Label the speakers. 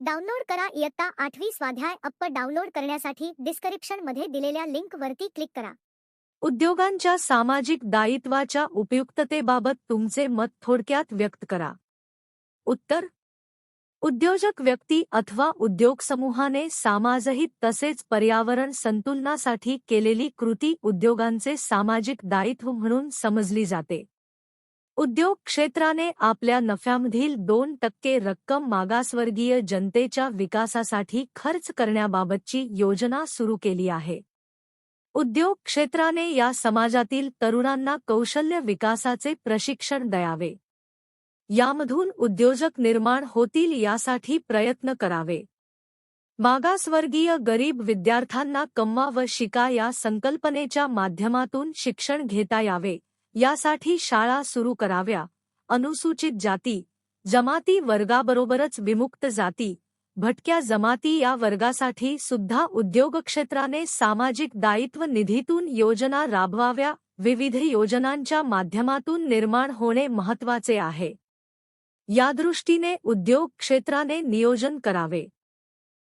Speaker 1: Download करा इयत्ता आठवी स्वाध्याय अप्प डाउनलोड करण्यासाठी डिस्क्रिप्शन मध्ये दिलेल्या लिंक वरती क्लिक करा.
Speaker 2: उद्योगांच्या सामाजिक दायित्वाच्या उपयुक्ततेबाबत तुमचे मत थोडक्यात व्यक्त करा. उत्तर. उद्योजक व्यक्ती अथवा उद्योग समूहाने समाजहित तसेच पर्यावरण संतुलनासाठी केलेली कृती उद्योगांचे सामाजिक दायित्व म्हणून समजली जाते. उद्योग क्षेत्राने आपल्या नफ्यामधील दोन टक्के रक्कम मागासवर्गीय जनतेच्या विकासासाठी खर्च करण्याबाबतची योजना सुरू केली आहे. उद्योग क्षेत्राने या समाजातील तरुणांना कौशल्य विकासाचे प्रशिक्षण द्यावे. यामधून उद्योजक निर्माण होतील यासाठी प्रयत्न करावे. मागासवर्गीय गरीब विद्यार्थ्यांना कम्मा व शिका या संकल्पनेच्या माध्यमातून शिक्षण घेता यावे. यासाठी शाळा सुरू कराव्या. अनुसूचित जाती. जमाती वर्गाबरोबरच विमुक्त जाती. भटक्या जमाती या वर्गासाठी सुद्धा उद्योग क्षेत्राने सामाजिक दायित्व निधीतून योजना राबवाव्या. विविध योजनांच्या माध्यमातून निर्माण होणे महत्वाचे आहे. यादृष्टीने उद्योग क्षेत्राने नियोजन करावे.